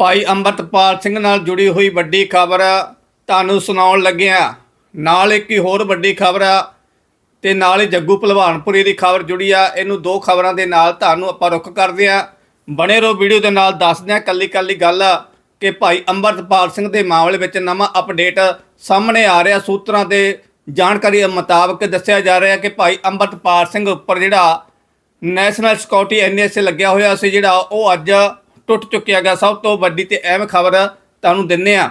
ਭਾਈ ਅੰਮ੍ਰਿਤਪਾਲ ਸਿੰਘ ਨਾਲ ਜੁੜੀ ਹੋਈ ਵੱਡੀ ਖਬਰ ਤੁਹਾਨੂੰ ਸੁਣਾਉਣ ਲੱਗਿਆ ਨਾਲ ਇੱਕ ਹੀ ਹੋਰ ਵੱਡੀ ਖਬਰ ਆ ਤੇ ਨਾਲ ਹੀ ਜੱਗੂ ਭਲਵਾਨਪੁਰੀ ਦੀ ਖਬਰ ਜੁੜੀ ਆ। ਇਹਨੂੰ ਦੋ ਖਬਰਾਂ ਦੇ ਨਾਲ ਤੁਹਾਨੂੰ ਆਪਾਂ ਰੁੱਖ ਕਰਦੇ ਆ ਬਣੇ ਰਹੋ ਵੀਡੀਓ ਦੇ ਨਾਲ, ਦੱਸਦੇ ਆ ਕੱਲੀ ਕੱਲੀ ਗੱਲ ਕਿ ਭਾਈ ਅੰਮ੍ਰਿਤਪਾਲ ਸਿੰਘ ਦੇ ਮਾਮਲੇ ਵਿੱਚ ਨਵਾਂ ਅਪਡੇਟ ਸਾਹਮਣੇ ਆ ਰਿਹਾ। ਸੂਤਰਾਂ ਦੇ ਜਾਣਕਾਰੀ ਮੁਤਾਬਕ ਦੱਸਿਆ ਜਾ ਰਿਹਾ ਕਿ ਭਾਈ ਅੰਮ੍ਰਿਤਪਾਲ ਸਿੰਘ ਉੱਪਰ ਜਿਹੜਾ ਨੈਸ਼ਨਲ ਸਿਕਿਉਰਿਟੀ ਐਨਐਸਏ ਲੱਗਿਆ ਹੋਇਆ ਸੀ, ਜਿਹੜਾ ਉਹ ਅੱਜ ਟੁੱਟ ਚੁੱਕਿਆ ਗਿਆ ਸਭ ਤੋਂ ਵੱਡੀ ਤੇ ਅਹਿਮ ਖਬਰ ਤੁਹਾਨੂੰ ਦਿੰਨੇ ਆ।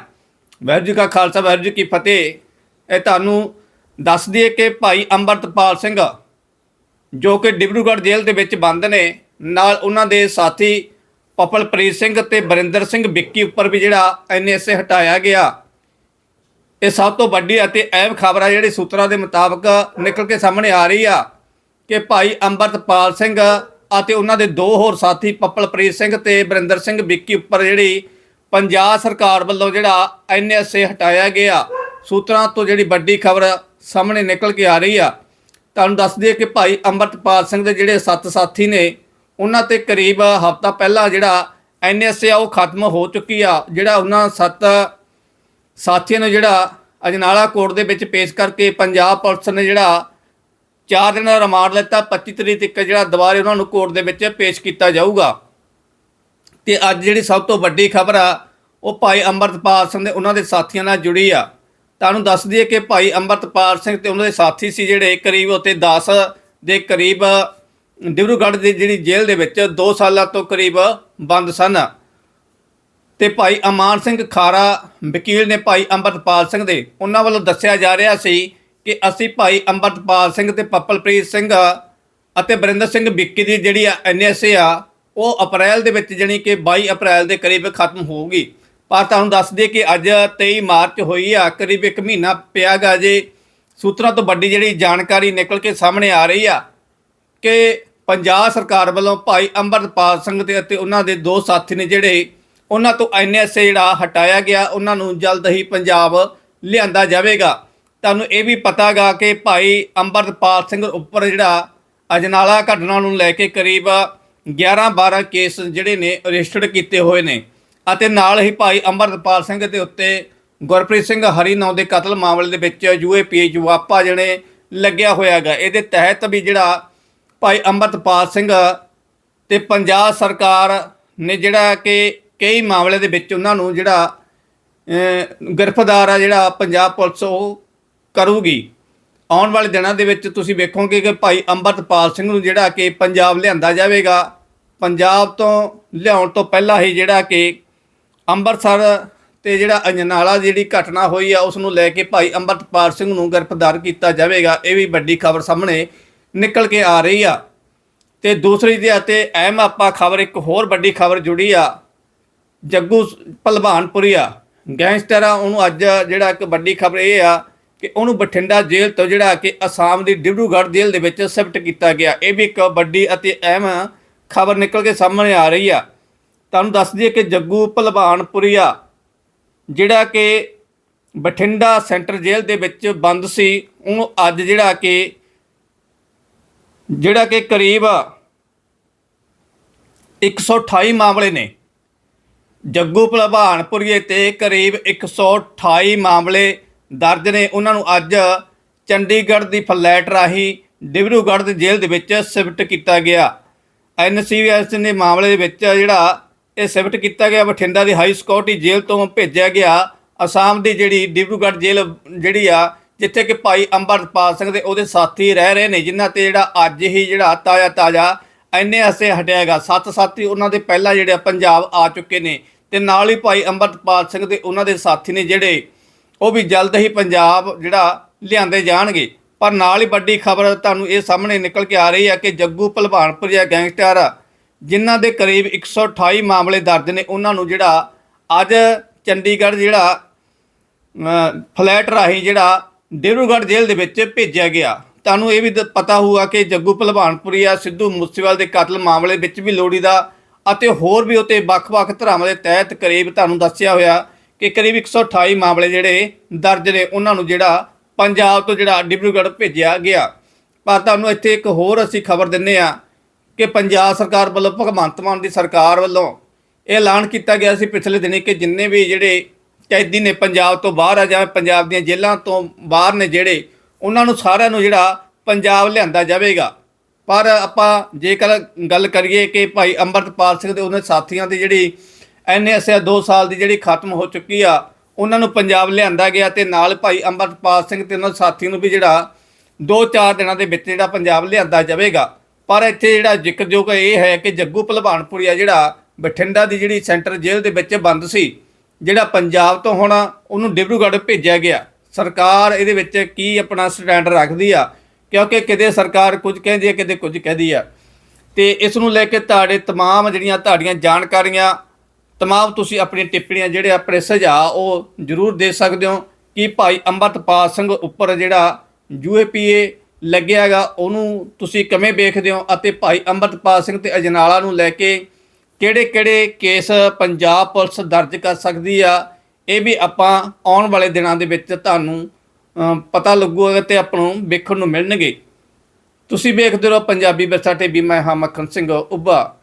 ਵਾਹਿਗੁਰੂ ਜੀ ਕਾ ਖਾਲਸਾ, ਵਾਹਿਗੁਰੂ ਜੀ ਕੀ ਫਤਿਹ। ਇਹ ਤੁਹਾਨੂੰ ਦੱਸ ਦਈਏ ਕਿ ਭਾਈ ਅੰਮ੍ਰਿਤਪਾਲ ਸਿੰਘ, ਜੋ ਕਿ ਡਿਬਰੂਗੜ੍ਹ ਜੇਲ੍ਹ ਦੇ ਵਿੱਚ ਬੰਦ ਨੇ, ਨਾਲ ਉਹਨਾਂ ਦੇ ਸਾਥੀ ਪਪਲਪ੍ਰੀਤ ਸਿੰਘ ਤੇ ਬਰਿੰਦਰ ਸਿੰਘ ਵਿੱਕੀ ਉੱਪਰ ਵੀ ਜਿਹੜਾ ਐਨਐਸਏ ਹਟਾਇਆ ਗਿਆ। ਇਹ ਸਭ ਤੋਂ ਵੱਡੀ ਅਤੇ ਅਹਿਮ ਖਬਰ ਆ, ਜਿਹੜੀ ਸੂਤਰਾਂ ਦੇ ਮੁਤਾਬਕ ਨਿਕਲ ਕੇ ਸਾਹਮਣੇ ਆ ਰਹੀ ਆ ਕਿ ਭਾਈ ਅੰਮ੍ਰਿਤਪਾਲ ਸਿੰਘ ਅਤੇ ਉਹਨਾਂ ਦੇ ਦੋ ਹੋਰ ਸਾਥੀ ਪਪਲਪ੍ਰੀਤ ਸਿੰਘ ਤੇ ਬਰਿੰਦਰ ਸਿੰਘ ਵਿੱਕੀ ਉੱਪਰ ਜਿਹੜੀ ਪੰਜਾਬ ਸਰਕਾਰ ਵੱਲੋਂ ਜਿਹੜਾ ਐਨਐਸਏ ਹਟਾਇਆ ਗਿਆ, ਸੂਤਰਾਂ ਤੋਂ ਜਿਹੜੀ ਵੱਡੀ ਖਬਰ ਸਾਹਮਣੇ ਨਿਕਲ ਕੇ ਆ ਰਹੀ ਆ। ਤੁਹਾਨੂੰ ਦੱਸ ਦਈਏ ਕਿ ਭਾਈ ਅੰਮ੍ਰਿਤਪਾਲ ਸਿੰਘ ਦੇ ਜਿਹੜੇ ਸੱਤ ਸਾਥੀ ਨੇ, ਉਹਨਾਂ ਤੇ ਕਰੀਬ ਹਫ਼ਤਾ ਪਹਿਲਾਂ ਜਿਹੜਾ ਐਨਐਸਏ ਆ ਉਹ ਖਤਮ ਹੋ ਚੁੱਕੀ ਆ। ਜਿਹੜਾ ਉਹਨਾਂ ਸੱਤ ਸਾਥੀਆਂ ਨੂੰ ਜਿਹੜਾ ਅਜਨਾਲਾ ਕੋਰਟ ਦੇ ਵਿੱਚ ਪੇਸ਼ ਕਰਕੇ ਪੰਜਾਬ ਪੁਲਿਸ ਨੇ ਜਿਹੜਾ 4 ਦਿਨ ਦਾ ਰਿਮਾਂਡ ਲਿੱਤਾ 25 ਤਰੀਕ ਤੱਕ ਜਿਹੜਾ ਦੁਬਾਰੇ ਉਹਨਾਂ ਨੂੰ ਕੋਰਟ ਦੇ ਵਿੱਚ ਪੇਸ਼ ਕੀਤਾ ਜਾਊਗਾ। ਤੇ ਅੱਜ ਜਿਹੜੀ ਸਭ ਤੋਂ ਵੱਡੀ ਖਬਰ ਆ, ਉਹ ਭਾਈ ਅੰਮ੍ਰਿਤਪਾਲ ਸਿੰਘ ਦੇ, ਉਹਨਾਂ ਦੇ ਸਾਥੀਆਂ ਨਾਲ ਜੁੜੀ ਆ। ਤੁਹਾਨੂੰ ਦੱਸ ਦਈਏ ਕਿ ਭਾਈ ਅੰਮ੍ਰਿਤਪਾਲ ਸਿੰਘ ਤੇ ਉਹਨਾਂ ਦੇ ਸਾਥੀ ਸੀ ਜਿਹੜੇ ਕਰੀਬ ਉਤੇ 10 ਦੇ ਕਰੀਬ, ਡਿਬਰੂਗੜ੍ਹ ਦੀ ਜਿਹੜੀ ਜੇਲ੍ਹ ਦੇ ਵਿੱਚ 2 ਸਾਲਾਂ ਤੋਂ ਕਰੀਬ ਬੰਦ ਸਨ। ਤੇ ਭਾਈ ਅਮਾਨ ਸਿੰਘ ਖਾਰਾ ਵਕੀਲ ਨੇ ਭਾਈ ਅੰਮ੍ਰਿਤਪਾਲ ਸਿੰਘ ਦੇ, ਉਹਨਾਂ ਵੱਲੋਂ ਦੱਸਿਆ ਜਾ ਰਿਹਾ ਸੀ ਕਿ ਅਸੀਂ ਭਾਈ ਅੰਮ੍ਰਿਤਪਾਲ ਸਿੰਘ ਤੇ ਪੱਪਲਪ੍ਰੀਤ ਸਿੰਘ ਅਤੇ ਬਰਿੰਦਰ ਸਿੰਘ ਵਿੱਕੀ ਦੀ ਜਿਹੜੀ ਐਨਐਸਏ ਆ, ਉਹ ਅਪ੍ਰੈਲ ਦੇ ਵਿੱਚ ਜਾਣੀ ਕਿ 22 ਅਪ੍ਰੈਲ ਦੇ ਕਰੀਬ ਖਤਮ ਹੋਊਗੀ। ਪਰ ਤੁਹਾਨੂੰ ਦੱਸ ਦਈਏ ਕਿ ਅੱਜ 23 ਮਾਰਚ ਹੋਈ ਆ, ਕਰੀਬ 1 ਮਹੀਨਾ ਪਿਆਗਾ ਜੇ। ਸੂਤਰਾਂ ਤੋਂ ਵੱਡੀ ਜਿਹੜੀ ਜਾਣਕਾਰੀ ਨਿਕਲ ਕੇ ਸਾਹਮਣੇ ਆ ਰਹੀ ਆ ਕਿ ਪੰਜਾਬ ਸਰਕਾਰ ਵੱਲੋਂ ਭਾਈ ਅੰਮ੍ਰਿਤਪਾਲ ਸਿੰਘ ਤੇ ਅਤੇ ਉਹਨਾਂ ਦੇ ਦੋ ਸਾਥੀ ਨੇ ਜਿਹੜੇ, ਉਹਨਾਂ ਤੋਂ ਐਨਐਸਏ ਜਿਹੜਾ ਹਟਾਇਆ ਗਿਆ, ਉਹਨਾਂ ਨੂੰ ਜਲਦ ਹੀ ਪੰਜਾਬ ਲਿਆਂਦਾ ਜਾਵੇਗਾ। ਤੁਹਾਨੂੰ ਇਹ ਵੀ ਪਤਾਗਾ ਕਿ ਭਾਈ ਅੰਮ੍ਰਿਤਪਾਲ ਸਿੰਘ ਉੱਪਰ ਜਿਹੜਾ ਅਜਨਾਲਾ ਘਟਨਾ ਨੂੰ ਲੈ ਕੇ ਕਰੀਬ 11 12 ਕੇਸ ਜਿਹੜੇ ਨੇ ਰਜਿਸਟਰਡ ਕੀਤੇ ਹੋਏ ਨੇ। ਅਤੇ ਨਾਲ ਹੀ ਭਾਈ ਅੰਮ੍ਰਿਤਪਾਲ ਸਿੰਘ ਦੇ ਉੱਤੇ ਗੁਰਪ੍ਰੀਤ ਸਿੰਘ ਹਰੀ ਨਾਂ ਦੇ ਕਤਲ ਮਾਮਲੇ ਦੇ ਵਿੱਚ ਯੂਏਪੀ ਜਵਾਪਾ ਜਿਹੜੇ ਲੱਗਿਆ ਹੋਇਆਗਾ। ਇਹਦੇ ਤਹਿਤ ਵੀ ਜਿਹੜਾ ਭਾਈ ਅੰਮ੍ਰਿਤਪਾਲ ਸਿੰਘ ਤੇ ਪੰਜਾਬ ਸਰਕਾਰ ਨੇ ਜਿਹੜਾ ਕਿ ਕਈ ਮਾਮਲੇ ਦੇ ਵਿੱਚ ਉਹਨਾਂ ਨੂੰ ਜਿਹੜਾ ਗ੍ਰਿਫਤਾਰ ਆ ਜਿਹੜਾ ਪੰਜਾਬ ਪੁਲਿਸ ਉਹ ਕਰੂਗੀ। ਆਉਣ ਵਾਲੇ ਦਿਨਾਂ ਦੇ ਵਿੱਚ ਤੁਸੀਂ ਵੇਖੋਗੇ ਕਿ ਭਾਈ ਅੰਮ੍ਰਿਤਪਾਲ ਸਿੰਘ ਨੂੰ ਜਿਹੜਾ ਕਿ ਪੰਜਾਬ ਲਿਆਂਦਾ ਜਾਵੇਗਾ। ਪੰਜਾਬ ਤੋਂ ਲਿਆਉਣ ਤੋਂ ਪਹਿਲਾਂ ਹੀ ਜਿਹੜਾ ਕਿ ਅੰਮ੍ਰਿਤਸਰ ਤੇ ਜਿਹੜਾ ਅਜਨਾਲਾ ਜਿਹੜੀ ਘਟਨਾ ਹੋਈ ਆ, ਉਸ ਨੂੰ ਲੈ ਕੇ ਭਾਈ ਅੰਮ੍ਰਿਤਪਾਲ ਸਿੰਘ ਨੂੰ ਗ੍ਰਿਫਤਾਰ ਕੀਤਾ ਜਾਵੇਗਾ। ਇਹ ਵੀ ਵੱਡੀ ਖਬਰ ਸਾਹਮਣੇ ਨਿਕਲ ਕੇ ਆ ਰਹੀ ਆ। ਤੇ ਦੂਸਰੀ ਦੇ ਅਤੇ ਅਹਿਮ ਆਪਾਂ ਖਬਰ, ਇੱਕ ਹੋਰ ਵੱਡੀ ਖਬਰ ਜੁੜੀ ਆ, ਜੱਗੂ ਭਲਵਾਨਪੁਰੀਆ ਗੈਂਗਸਟਰ ਆ, ਉਹਨੂੰ ਅੱਜ ਜਿਹੜਾ ਇੱਕ ਵੱਡੀ ਖਬਰ ਇਹ ਆ ਕਿ ਉਹਨੂੰ ਬਠਿੰਡਾ ਜੇਲ੍ਹ ਤੋਂ ਜਿਹੜਾ ਕਿ ਅਸਾਮ ਦੀ ਡਿਬਰੂਗੜ੍ਹ ਜੇਲ੍ਹ ਦੇ ਵਿੱਚ ਸ਼ਿਫਟ ਕੀਤਾ ਗਿਆ। ਇਹ ਵੀ ਇੱਕ ਵੱਡੀ ਅਤੇ ਅਹਿਮ ਖਬਰ ਨਿਕਲ ਕੇ ਸਾਹਮਣੇ ਆ ਰਹੀ ਆ। ਤੁਹਾਨੂੰ ਦੱਸ ਦਈਏ ਕਿ ਜੱਗੂ ਭਲਵਾਨਪੁਰੀਆ, ਜਿਹੜਾ ਕਿ ਬਠਿੰਡਾ ਸੈਂਟਰ ਜੇਲ੍ਹ ਦੇ ਵਿੱਚ ਬੰਦ ਸੀ, ਉਹਨੂੰ ਅੱਜ ਜਿਹੜਾ ਕਿ ਜਿਹੜਾ ਕਿ ਕਰੀਬ 128 ਮਾਮਲੇ ਨੇ। ਜੱਗੂ ਭਲਵਾਨਪੁਰੀਏ ਤੇ ਕਰੀਬ 128 ਮਾਮਲੇ ਦਰਜ ਨੇ ਉਹਨਾਂ ਨੂੰ ਅੱਜ ਚੰਡੀਗੜ੍ਹ ਦੀ ਫਲੈਟ ਰਾਹੀਂ ਡਿਬਰੂਗੜ੍ਹ ਦੀ ਜੇਲ੍ਹ ਦੇ ਵਿੱਚ ਸ਼ਿਫਟ ਕੀਤਾ ਗਿਆ। ਐਨਸੀਬੀਐਸ ਨੇ ਮਾਮਲੇ ਦੇ ਵਿੱਚ ਜਿਹੜਾ ਇਹ ਸ਼ਿਫਟ ਕੀਤਾ ਗਿਆ, ਬਠਿੰਡਾ ਦੀ ਹਾਈ ਸਿਕਿਉਰਿਟੀ ਜੇਲ੍ਹ ਤੋਂ ਭੇਜਿਆ ਗਿਆ। ਅਸਾਮ ਦੀ ਜਿਹੜੀ ਡਿਬਰੂਗੜ੍ਹ ਜੇਲ੍ਹ ਜਿਹੜੀ ਆ, ਜਿੱਥੇ ਕਿ ਭਾਈ ਅੰਮ੍ਰਿਤਪਾਲ ਸਿੰਘ ਦੇ ਉਹਦੇ ਸਾਥੀ ਰਹਿ ਰਹੇ ਨੇ, ਜਿਨ੍ਹਾਂ ਤੇ ਜਿਹੜਾ ਅੱਜ ਹੀ ਜਿਹੜਾ ਤਾਜ਼ਾ ਤਾਜ਼ਾ ਐਨੇ ਅਸੇ ਹਟਿਆਗਾ ਸੱਤ ਸਾਥੀ ਉਹਨਾਂ ਦੇ ਪਹਿਲਾਂ ਜਿਹੜੇ ਪੰਜਾਬ ਆ ਚੁੱਕੇ ਨੇ। ਤੇ ਨਾਲ ਹੀ ਭਾਈ ਅੰਮ੍ਰਿਤਪਾਲ ਸਿੰਘ ਦੇ ਉਹਨਾਂ ਦੇ ਸਾਥੀ ਨੇ ਜਿਹੜੇ ਉਹ ਵੀ ਜਲਦ ਹੀ ਪੰਜਾਬ ਜਿਹੜਾ ਲਿਆਂਦੇ ਜਾਣਗੇ। ਪਰ ਨਾਲ ਹੀ ਵੱਡੀ ਖਬਰ ਤੁਹਾਨੂੰ ਇਹ ਸਾਹਮਣੇ ਨਿਕਲ ਕੇ ਆ ਰਹੀ ਹੈ ਕਿ ਜੱਗੂ ਭਲਵਾਨਪੁਰੀਆ ਗੈਂਗਸਟਰ ਜਿਨ੍ਹਾਂ ਦੇ ਕਰੀਬ 128 ਮਾਮਲੇ ਦਰਜ ਨੇ, ਉਹਨਾਂ ਨੂੰ ਜਿਹੜਾ ਅੱਜ ਚੰਡੀਗੜ੍ਹ ਜਿਹੜਾ ਫਲੈਟ ਰਾਹੀਂ ਜਿਹੜਾ ਡਿਬਰੂਗੜ੍ਹ ਜੇਲ੍ਹ ਦੇ ਵਿੱਚ ਭੇਜਿਆ ਗਿਆ। ਤੁਹਾਨੂੰ ਇਹ ਵੀ ਦ- ਪਤਾ ਹੋਊਗਾ ਕਿ ਜੱਗੂ ਭਲਵਾਨਪੁਰੀਆ ਸਿੱਧੂ ਮੂਸੇਵਾਲ ਦੇ ਕਤਲ ਮਾਮਲੇ ਵਿੱਚ ਵੀ ਲੋੜੀ ਦਾ ਅਤੇ ਹੋਰ ਵੀ ਉਤੇ ਵੱਖ-ਵੱਖ ਧਰਾਵਾਂ ਦੇ ਤਹਿਤ ਕਰੀਬ ਤੁਹਾਨੂੰ ਦੱਸਿਆ ਹੋਇਆ ਕਿ ਕਰੀਬ 128 ਮਾਮਲੇ ਜਿਹੜੇ ਦਰਜ ਨੇ, ਉਹਨਾਂ ਨੂੰ ਜਿਹੜਾ ਪੰਜਾਬ ਤੋਂ ਜਿਹੜਾ ਡਿਬਰੂਗੜ੍ਹ ਭੇਜਿਆ ਗਿਆ। ਪਰ ਤੁਹਾਨੂੰ ਇੱਥੇ ਇੱਕ ਹੋਰ ਅਸੀਂ ਖਬਰ ਦਿੰਨੇ ਆ ਕਿ ਪੰਜਾਬ ਸਰਕਾਰ ਵੱਲੋਂ ਭਗਵੰਤ ਮਾਨ ਦੀ ਸਰਕਾਰ ਵੱਲੋਂ ਇਹ ਐਲਾਨ ਕੀਤਾ ਗਿਆ ਸੀ ਪਿਛਲੇ ਦਿਨੀ ਕਿ ਜਿੰਨੇ ਵੀ ਜਿਹੜੇ ਕੈਦੀ ਨੇ ਪੰਜਾਬ ਤੋਂ ਬਾਹਰ ਆ ਜਾਂ ਪੰਜਾਬ ਦੀਆਂ ਜੇਲ੍ਹਾਂ ਤੋਂ ਬਾਹਰ ਨੇ ਜਿਹੜੇ, ਉਹਨਾਂ ਨੂੰ ਸਾਰਿਆਂ ਨੂੰ ਜਿਹੜਾ ਪੰਜਾਬ ਲਿਆਂਦਾ ਜਾਵੇਗਾ। ਪਰ ਆਪਾਂ ਜੇਕਰ ਗੱਲ ਕਰੀਏ ਕਿ ਭਾਈ ਅੰਮ੍ਰਿਤਪਾਲ ਸਿੰਘ ਦੇ ਉਹਨਾਂ ਸਾਥੀਆਂ ਦੀ ਜਿਹੜੀ ਐਨਐਸਏ 2 ਸਾਲ ਦੀ ਜਿਹੜੀ ਖਤਮ ਹੋ ਚੁੱਕੀ ਆ ਉਹਨਾਂ ਨੂੰ ਪੰਜਾਬ ਲਿਆਂਦਾ ਗਿਆ ਤੇ ਨਾਲ ਭਾਈ ਅੰਮ੍ਰਿਤਪਾਲ ਸਿੰਘ ਤੇ ਉਹਨਾਂ ਦੇ ਸਾਥੀ ਨੂੰ ਵੀ ਜਿਹੜਾ 2-4 ਦਿਨਾਂ ਦੇ ਵਿੱਚ ਜਿਹੜਾ ਪੰਜਾਬ ਲਿਆਂਦਾ ਜਾਵੇਗਾ ਪਰ ਇੱਥੇ ਜਿਹੜਾ ਜ਼ਿਕਰਯੋਗ ਇਹ ਹੈ ਕਿ ਜੱਗੂ ਭਲਵਾਨਪੁਰੀਆ ਜਿਹੜਾ ਬਠਿੰਡਾ ਦੀ ਜਿਹੜੀ ਸੈਂਟਰ ਜੇਲ੍ਹ ਦੇ ਵਿੱਚ ਬੰਦ ਸੀ ਜਿਹੜਾ ਪੰਜਾਬ ਤੋਂ ਹੁਣ ਉਹਨੂੰ ਡਿਬਰੂਗੜ੍ਹ ਭੇਜਿਆ ਗਿਆ ਸਰਕਾਰ ਇਹਦੇ ਵਿੱਚ ਕੀ ਆਪਣਾ ਸਟੈਂਡ ਰੱਖਦੀ ਆ ਕਿਉਂਕਿ ਕਿਤੇ ਸਰਕਾਰ ਕੁਝ ਕਹਿੰਦੀ ਹੈ ਕਿਤੇ ਕੁਝ ਕਹਿੰਦੀ ਆ ਤੇ ਇਸ ਨੂੰ ਲੈ ਕੇ ਤੁਹਾਡੇ तमाम ਜਿਹੜੀਆਂ ਤੁਹਾਡੀਆਂ ਜਾਣਕਾਰੀਆਂ ਤਮਾਮ ਤੁਸੀਂ ਆਪਣੀ ਟਿੱਪਣੀਆਂ ਜਿਹੜੇ ਆਪਣੇ ਸੁਝਾਅ ਉਹ ਜ਼ਰੂਰ ਦੇ ਸਕਦੇ ਹੋ ਕਿ ਭਾਈ ਅੰਮ੍ਰਿਤਪਾਲ ਸਿੰਘ ਉੱਪਰ ਜਿਹੜਾ ਯੂਏਪੀਏ ਲੱਗਿਆਗਾ ਉਹਨੂੰ ਤੁਸੀਂ ਕਿਵੇਂ ਵੇਖਦੇ ਹੋ ਅਤੇ ਭਾਈ ਅੰਮ੍ਰਿਤਪਾਲ ਸਿੰਘ ਤੇ ਅਜਨਾਲਾ ਨੂੰ ਲੈ ਕੇ ਕਿਹੜੇ-ਕਿਹੜੇ ਕੇਸ ਪੰਜਾਬ ਪੁਲਿਸ ਦਰਜ ਕਰ ਸਕਦੀ ਆ, ਇਹ ਵੀ ਆਪਾਂ ਆਉਣ ਵਾਲੇ ਦਿਨਾਂ ਦੇ ਵਿੱਚ ਤੁਹਾਨੂੰ ਪਤਾ ਲੱਗੂਗਾ ਤੇ ਆਪਾਂ ਨੂੰ ਵੇਖਣ ਨੂੰ ਮਿਲਣਗੇ। ਤੁਸੀਂ ਵੇਖਦੇ ਰਹੋ ਪੰਜਾਬੀ ਵਿਰਸਾ ਟੀਵੀ, ਮੈਂ ਹਾਂ ਮੱਖਣ ਸਿੰਘ ਉੱਬਾ